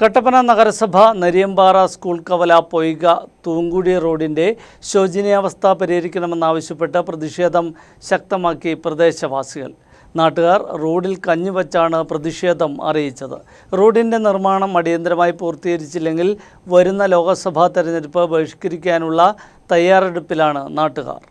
കട്ടപ്പന നഗരസഭ നരിയമ്പാറ സ്കൂൾ കവല പൊയ്ക തൂങ്കുടി റോഡിന്റെ ശോചനീയാവസ്ഥ പരിഹരിക്കണമെന്നാവശ്യപ്പെട്ട് പ്രതിഷേധം ശക്തമാക്കി പ്രദേശവാസികൾ. നാട്ടുകാർ റോഡിൽ കഞ്ഞുവച്ചാണ് പ്രതിഷേധം അറിയിച്ചത്. റോഡിന്റെ നിർമ്മാണം അടിയന്തരമായി പൂർത്തീകരിച്ചില്ലെങ്കിൽ വരുന്ന ലോക്സഭാ തെരഞ്ഞെടുപ്പ് ബഹിഷ്കരിക്കാനുള്ള തയ്യാറെടുപ്പിലാണ് നാട്ടുകാർ.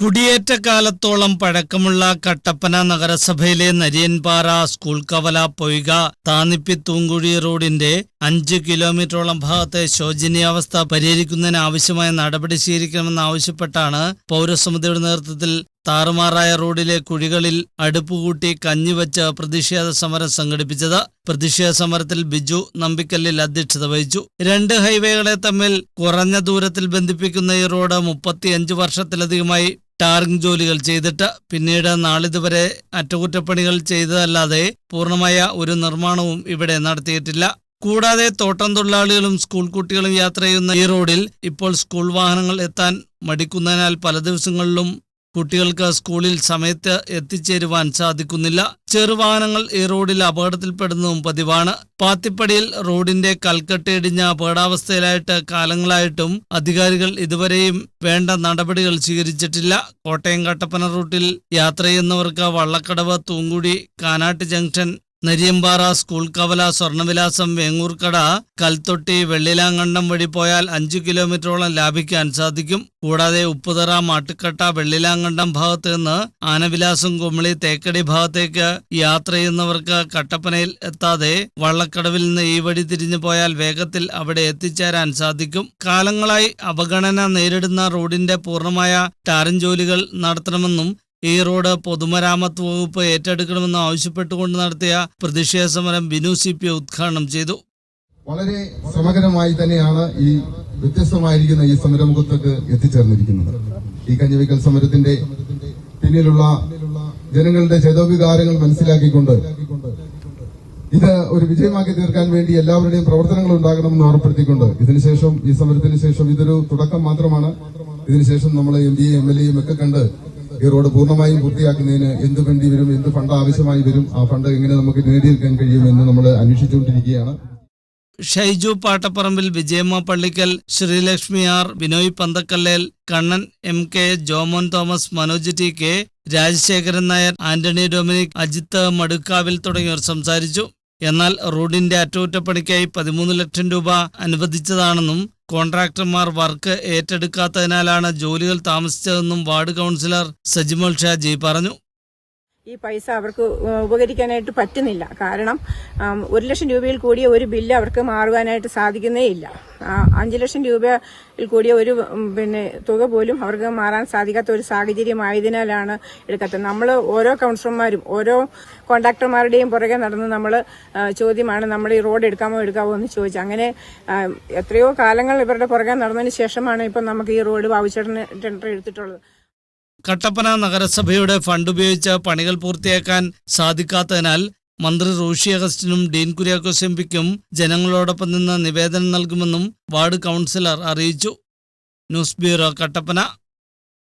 കുടിയേറ്റക്കാലത്തോളം പഴക്കമുള്ള കട്ടപ്പന നഗരസഭയിലെ നരിയൻപാറ സ്കൂൾ കവല പൊയ്ക താന്നിപ്പി തൂങ്കുഴി റോഡിന്റെ അഞ്ച് കിലോമീറ്ററോളം ഭാഗത്തെ ശോചനീയാവസ്ഥ പരിഹരിക്കുന്നതിന് ആവശ്യമായ നടപടി സ്വീകരിക്കണമെന്നാവശ്യപ്പെട്ടാണ് പൗരസമിതിയുടെ നേതൃത്വത്തിൽ താറുമാറായ റോഡിലെ കുഴികളിൽ അടുപ്പുകൂട്ടി കഞ്ഞിവച്ച് പ്രതിഷേധ സമരം സംഘടിപ്പിച്ചത്. പ്രതിഷേധ സമരത്തിൽ ബിജു നമ്പിക്കല്ലിൽ അധ്യക്ഷത വഹിച്ചു. രണ്ട് ഹൈവേകളെ തമ്മിൽ കുറഞ്ഞ ദൂരത്തിൽ ബന്ധിപ്പിക്കുന്ന ഈ റോഡ് മുപ്പത്തിയഞ്ച് വർഷത്തിലധികമായി ടാറിംഗ് ജോലികൾ ചെയ്തിട്ട് പിന്നീട് നാളിതുവരെ അറ്റകുറ്റപ്പണികൾ ചെയ്തതല്ലാതെ പൂർണമായ ഒരു നിർമ്മാണവും ഇവിടെ നടത്തിയിട്ടില്ല. കൂടാതെ തോട്ടം തൊഴിലാളികളും സ്കൂൾ കുട്ടികളും യാത്ര ചെയ്യുന്ന ഈ റോഡിൽ ഇപ്പോൾ സ്കൂൾ വാഹനങ്ങൾ എത്താൻ മടിക്കുന്നതിനാൽ പല ദിവസങ്ങളിലും കുട്ടികൾക്ക് സ്കൂളിൽ സമയത്ത് എത്തിച്ചേരുവാൻ സാധിക്കുന്നില്ല. ചെറുവാഹനങ്ങൾ ഈ റോഡിൽ അപകടത്തിൽപ്പെടുന്നതും പതിവാണ്. പാത്തിപ്പടിയിൽ റോഡിന്റെ കൽക്കെട്ടിടിഞ്ഞ അപകടാവസ്ഥയിലായിട്ട് കാലങ്ങളായിട്ടും അധികാരികൾ ഇതുവരെയും വേണ്ട നടപടികൾ സ്വീകരിച്ചിട്ടില്ല. കോട്ടയം കട്ടപ്പന റൂട്ടിൽ യാത്ര ചെയ്യുന്നവർക്ക് വള്ളക്കടവ് തൂങ്കുടി കാനാട്ട് ജംഗ്ഷൻ നരിയമ്പാറ സ്കൂൾ കവല സ്വർണവിലാസം വേങ്ങൂർക്കട കൽത്തൊട്ടി വെള്ളിലാങ്കണ്ടം വഴി പോയാൽ അഞ്ചു കിലോമീറ്ററോളം ലാഭിക്കാൻ സാധിക്കും. കൂടാതെ ഉപ്പുതറ മാട്ടുക്കട്ട വെള്ളിലാങ്കണ്ടം ഭാഗത്ത് നിന്ന് ആനവിലാസം കുമിളി തേക്കടി ഭാഗത്തേക്ക് യാത്ര ചെയ്യുന്നവർക്ക് കട്ടപ്പനയിൽ എത്താതെ വള്ളക്കടവിൽ നിന്ന് ഈ വഴി തിരിഞ്ഞു പോയാൽ വേഗത്തിൽ അവിടെ എത്തിച്ചേരാൻ സാധിക്കും. കാലങ്ങളായി അവഗണന നേരിടുന്ന റോഡിന്റെ പൂർണമായ ടാറിൻ ജോലികൾ നടത്തണമെന്നും ഈ റോഡ് പൊതുമരാമത്ത് വകുപ്പ് ഏറ്റെടുക്കണമെന്ന് ആവശ്യപ്പെട്ടുകൊണ്ട് നടത്തിയ പ്രതിഷേധ സമരം ബിനു സി പി ഉദ്ഘാടനം ചെയ്തു. വളരെ സമഗ്രമായി തന്നെയാണ് ഈ വ്യത്യസ്തമായിരിക്കുന്ന ഈ സമരമുഖത്തേക്ക് എത്തിച്ചേർന്നിരിക്കുന്നത്. ഈ കഞ്ഞിവയ്ക്കൽ സമരത്തിന്റെ പിന്നിലുള്ള ജനങ്ങളുടെ ചേതോവികാരങ്ങൾ മനസ്സിലാക്കിക്കൊണ്ട് ഇത് ഒരു വിജയമാക്കി തീർക്കാൻ വേണ്ടി എല്ലാവരുടെയും പ്രവർത്തനങ്ങൾ ഉണ്ടാകണമെന്ന് ഓർപ്പെടുത്തിക്കൊണ്ട് ഇതിനുശേഷം ഈ സമരത്തിന് ശേഷം ഇതൊരു തുടക്കം മാത്രമാണ്. ഇതിനുശേഷം നമ്മൾ എം ഡി എം എൽ എയും ഒക്കെ കണ്ട് ഈ റോഡ് പൂർണമായും പൂർത്തിയാക്കുന്നതിന് എന്ത് വേണ്ടി വരും എന്ത് ഫണ്ട് ആവശ്യമായി വരും ആ ഫണ്ട് എങ്ങനെ നമുക്ക് നേടിയെടുക്കാൻ കഴിയുമെന്ന് നമ്മൾ അന്വേഷിച്ചുകൊണ്ടിരിക്കുകയാണ്. Shaiju Pattaparambil Vijayamma Pallickal Sreelakshmi R Binoy Panthakkallel Kannan M K Jomon Thomas Manoj T K Rajasekharan Nair Antony Dominic Ajith Madukkavil തുടങ്ങിയവർ സംസാരിച്ചു. എന്നാൽ റോഡിന്റെ അറ്റകുറ്റപ്പണിക്കായി പതിമൂന്ന് ലക്ഷം രൂപ അനുവദിച്ചതാണെന്നും കോൺട്രാക്ടർമാർ വർക്ക് ഏറ്റെടുക്കാത്തതിനാലാണ് ജോലികൾ താമസിച്ചതെന്നും വാർഡ് കൗൺസിലർ സജിമോൾ ഷാജി പറഞ്ഞു. ഈ പൈസ അവർക്ക് ഉപകരിക്കാനായിട്ട് പറ്റുന്നില്ല. കാരണം ഒരു ലക്ഷം രൂപയിൽ കൂടിയ ഒരു ബില്ല് അവർക്ക് മാറുവാനായിട്ട് സാധിക്കുന്നേ ഇല്ല. അഞ്ച് ലക്ഷം രൂപയിൽ കൂടിയ ഒരു പിന്നെ തുക പോലും അവർക്ക് മാറാൻ സാധിക്കാത്ത ഒരു സാഹചര്യമായതിനാലാണ് എടുക്കാത്തത്. നമ്മൾ ഓരോ കൗൺസിലർമാരും ഓരോ കോൺട്രാക്ടർമാരുടെയും പുറകെ നടന്ന് നമ്മൾ ചോദ്യമാണ് നമ്മൾ ഈ റോഡ് എടുക്കാമോ എടുക്കാമോ എന്ന് ചോദിച്ചു. അങ്ങനെ എത്രയോ കാലങ്ങൾ ഇവരുടെ പുറകെ നടന്നതിന് ശേഷമാണ് ഇപ്പം നമുക്ക് ഈ റോഡ് ബാബുചേട്ടന് ടെൻഡർ എടുത്തിട്ടുള്ളത്. കട്ടപ്പന നഗരസഭയുടെ ഫണ്ട് ഉപയോഗിച്ച് പണികൾ പൂർത്തിയാക്കാൻ സാധിക്കാത്തതിനാൽ മന്ത്രി റോഷി അഗസ്റ്റിനും ഡീൻ കുര്യാക്കോസ് എം പിക്കും ജനങ്ങളോടൊപ്പം നിന്ന് നിവേദനം നൽകുമെന്നും വാർഡ് കൗൺസിലർ അറിയിച്ചു. News bureau Kattappana.